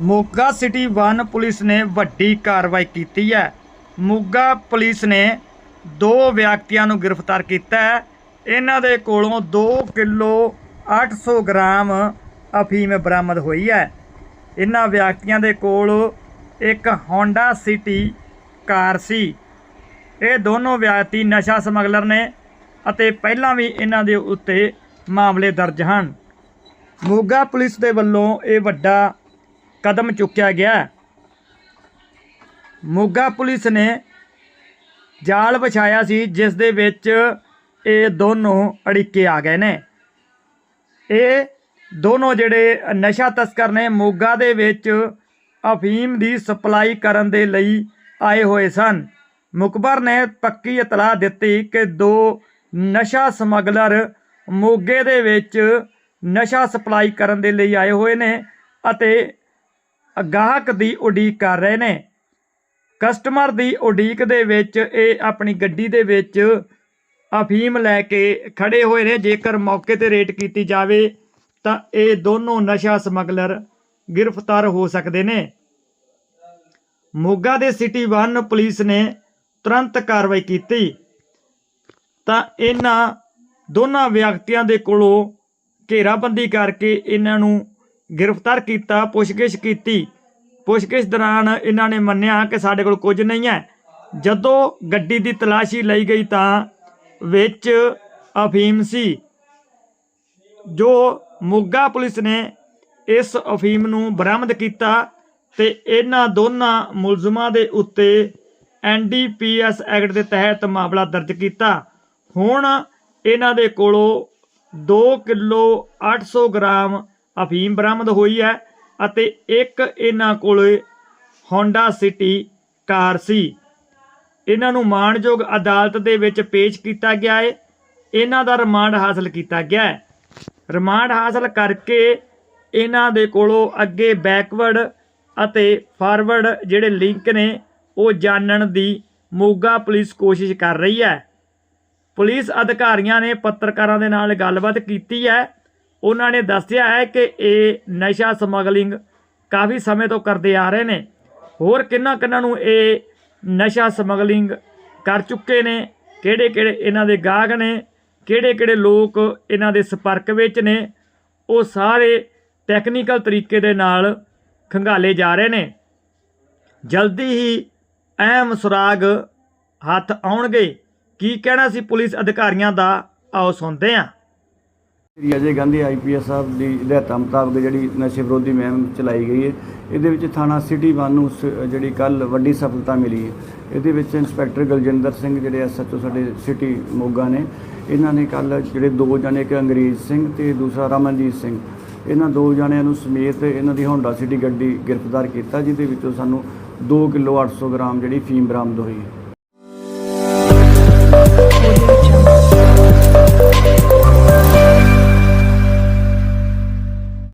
Moga city 1 police ਨੇ ਵੱਡੀ ਕਾਰਵਾਈ ਕੀਤੀ ਹੈ। ਮੋਗਾ ਪੁਲਿਸ ਨੇ ਦੋ ਵਿਅਕਤੀਆਂ ਨੂੰ ਗ੍ਰਿਫਤਾਰ ਕੀਤਾ ਹੈ। ਇਹਨਾਂ ਦੇ ਕੋਲੋਂ 2 ਕਿਲੋ 800 ਗ੍ਰਾਮ ਅਫੀਮ ਬਰਾਮਦ ਹੋਈ ਹੈ। ਇਹਨਾਂ ਵਿਅਕਤੀਆਂ ਦੇ ਕੋਲ ਇੱਕ ਹੋਂਡਾ ਸਿਟੀ ਕਾਰ ਸੀ। ਇਹ ਦੋਨੋਂ ਵਿਅਕਤੀ ਨਸ਼ਾ ਸਮਗਲਰ ਨੇ ਅਤੇ ਪਹਿਲਾਂ ਵੀ ਇਹਨਾਂ ਦੇ ਉੱਤੇ ਮਾਮਲੇ ਦਰਜ ਹਨ। ਮੋਗਾ ਪੁਲਿਸ ਦੇ ਵੱਲੋਂ ਇਹ ਵੱਡਾ ਕਦਮ ਚੁੱਕਿਆ ਗਿਆ। ਮੋਗਾ ਪੁਲਿਸ ਨੇ ਜਾਲ ਵਿਛਾਇਆ ਸੀ, ਜਿਸ ਦੇ ਵਿੱਚ ਇਹ ਦੋਨੋਂ ਅੜਿੱਕੇ ਆ ਗਏ ਨੇ। ਇਹ ਦੋਨੋਂ ਜਿਹੜੇ ਨਸ਼ਾ ਤਸਕਰ ਨੇ, ਮੋਗਾ ਦੇ ਵਿੱਚ ਅਫੀਮ ਦੀ ਸਪਲਾਈ ਕਰਨ ਦੇ ਲਈ ਆਏ ਹੋਏ ਸਨ। ਮੁਕਬਰ ਨੇ ਪੱਕੀ ਇਤਲਾਹ ਦਿੱਤੀ ਕਿ ਦੋ ਨਸ਼ਾ ਸਮਗਲਰ ਮੋਗੇ ਦੇ ਵਿੱਚ ਨਸ਼ਾ ਸਪਲਾਈ ਕਰਨ ਦੇ ਲਈ ਆਏ ਹੋਏ ਨੇ ਅਤੇ ਗਾਹਕ ਦੀ ਉਡੀਕ ਕਰ ਰਹੇ ਨੇ। ਕਸਟਮਰ ਦੀ ਉਡੀਕ ਦੇ ਵਿੱਚ ਇਹ ਆਪਣੀ ਗੱਡੀ ਦੇ ਵਿੱਚ ਅਫੀਮ ਲੈ ਕੇ ਖੜੇ ਹੋਏ ਨੇ। ਜੇਕਰ ਮੌਕੇ ਤੇ ਰੇਟ ਕੀਤੀ ਜਾਵੇ, ਤਾਂ ਇਹ ਦੋਨੋਂ ਨਸ਼ਾ ਸਮਗਲਰ ਗ੍ਰਿਫਤਾਰ ਹੋ ਸਕਦੇ ਨੇ। ਮੋਗਾ ਦੇ ਸਿਟੀ 1 ਪੁਲਿਸ ਨੇ ਤੁਰੰਤ ਕਾਰਵਾਈ ਕੀਤੀ। ਤਾਂ ਇਹਨਾਂ ਦੋਨਾਂ ਵਿਅਕਤੀਆਂ ਦੇ ਕੋਲੋਂ ਘੇਰਾਬੰਦੀ ਕਰਕੇ ਇਹਨਾਂ ਨੂੰ ਗ੍ਰਿਫਤਾਰ ਕੀਤਾ, ਪੁੱਛਗਿੱਛ ਕੀਤੀ। ਪੁੱਛਗਿੱਛ ਦੌਰਾਨ ਇਹਨਾਂ ਨੇ ਮੰਨਿਆ ਕਿ ਸਾਡੇ ਕੋਲ ਕੁਝ ਨਹੀਂ ਹੈ। ਜਦੋਂ ਗੱਡੀ ਦੀ ਤਲਾਸ਼ੀ ਲਈ ਗਈ ਤਾਂ ਵਿੱਚ ਅਫੀਮ ਸੀ, ਜੋ ਮੋਗਾ ਪੁਲਿਸ ਨੇ ਇਸ ਅਫੀਮ ਨੂੰ ਬਰਾਮਦ ਕੀਤਾ ਤੇ ਇਹਨਾਂ ਦੋਨਾਂ ਮੁਲਜ਼ਮਾਂ ਦੇ ਉੱਤੇ ਐਨਡੀਪੀਐਸ ਐਕਟ ਦੇ ਤਹਿਤ ਮਾਮਲਾ ਦਰਜ ਕੀਤਾ। ਹੁਣ ਇਹਨਾਂ ਦੇ ਕੋਲੋਂ 2 ਕਿਲੋ 800 ਗ੍ਰਾਮ ਅਫੀਮ ਬਰਾਮਦ ਹੋਈ ਹੈ ਅਤੇ ਇੱਕ ਇਹਨਾਂ ਕੋਲੇ ਹੋਂਡਾ ਸਿਟੀ ਕਾਰ ਸੀ। ਇਹਨਾਂ ਨੂੰ ਮਾਣਯੋਗ ਅਦਾਲਤ ਦੇ ਵਿੱਚ ਪੇਸ਼ ਕੀਤਾ ਗਿਆ ਹੈ ਇਹਨਾਂ ਦਾ ਰਿਮਾਂਡ ਹਾਸਲ ਕੀਤਾ ਗਿਆ ਹੈ। ਰਿਮਾਂਡ ਹਾਸਲ ਕਰਕੇ ਇਹਨਾਂ ਦੇ ਕੋਲੋਂ ਅੱਗੇ ਬੈਕਵਰਡ ਅਤੇ ਫਾਰਵਰਡ ਜਿਹੜੇ ਲਿੰਕ ਨੇ, ਉਹ ਜਾਣਨ ਦੀ ਮੋਗਾ ਪੁਲਿਸ ਕੋਸ਼ਿਸ਼ ਕਰ ਰਹੀ ਹੈ। ਪੁਲਿਸ ਅਧਿਕਾਰੀਆਂ ਨੇ ਪੱਤਰਕਾਰਾਂ ਦੇ ਨਾਲ ਗੱਲਬਾਤ ਕੀਤੀ ਹੈ। ਉਹਨਾਂ ਨੇ ਦੱਸਿਆ ਹੈ ਕਿ ਇਹ ਨਸ਼ਾ ਸਮਗਲਿੰਗ ਕਾਫੀ ਸਮੇਂ ਤੋਂ ਕਰਦੇ ਆ ਰਹੇ ਨੇ। ਹੋਰ ਕਿੰਨਾ ਕਿੰਨਾ ਨੂੰ ਇਹ ਨਸ਼ਾ ਸਮਗਲਿੰਗ ਕਰ ਚੁੱਕੇ ਨੇ, ਕਿਹੜੇ ਕਿਹੜੇ ਇਹਨਾਂ ਦੇ ਗਾਹਕ ਨੇ, ਕਿਹੜੇ ਕਿਹੜੇ ਲੋਕ ਇਹਨਾਂ ਦੇ ਸੰਪਰਕ ਵਿੱਚ ਨੇ, ਉਹ ਸਾਰੇ ਟੈਕਨੀਕਲ ਤਰੀਕੇ ਦੇ ਨਾਲ ਖੰਗਾਲੇ ਜਾ ਰਹੇ ਨੇ। ਜਲਦੀ ਹੀ ਅਹਿਮ ਸੁਰਾਗ ਹੱਥ ਆਉਣਗੇ। ਕੀ ਕਹਿਣਾ ਸੀ ਪੁਲਿਸ ਅਧਿਕਾਰੀਆਂ ਦਾ? ਆਓ ਸੁਣਦੇ ਹਾਂ। ਸ਼੍ਰੀ ਅਜੇ ਗਾਂਧੀ ਆਈਪੀਐਸ ਸਾਹਿਬ ਦੀ ਹਦਾਇਤਾਂ ਮੁਤਾਬਕ ਜਿਹੜੀ ਨਸ਼ੇ ਵਿਰੋਧੀ ਮੁਹਿੰਮ ਚਲਾਈ ਗਈ ਹੈ, ਇਹਦੇ ਵਿੱਚ ਥਾਣਾ ਸਿਟੀ ਵਨ ਨੂੰ ਸ- ਜਿਹੜੀ ਕੱਲ ਵੱਡੀ ਸਫਲਤਾ ਮਿਲੀ ਹੈ। ਇਹਦੇ ਵਿੱਚ ਇੰਸਪੈਕਟਰ ਗਲਜਿੰਦਰ ਸਿੰਘ, ਜਿਹੜੇ ਐਸਐਚਓ ਸਾਡੇ ਸਿਟੀ ਮੋਗਾ ਨੇ, ਇਹਨਾਂ ਨੇ ਕੱਲ ਜਿਹੜੇ ਦੋ ਜਣੇ ਇੱਕ ਅੰਗਰੇਜ਼ ਸਿੰਘ ਤੇ ਦੂਸਰਾ ਰਮਨਜੀਤ ਸਿੰਘ। ਇਹਨਾਂ ਦੋ ਜਣਿਆਂ ਨੂੰ ਸਮੇਤ ਇਹਨਾਂ ਦੀ ਹੋਂਡਾ ਸਿਟੀ ਗੱਡੀ ਗ੍ਰਿਫਤਾਰ ਕੀਤਾ, ਜਿਹਦੇ ਵਿੱਚੋਂ ਸਾਨੂੰ 2 ਕਿਲੋ 800 ਗ੍ਰਾਮ ਜਿਹੜੀ ਫੀਮ ਬਰਾਮਦ ਹੋਈ ਹੈ।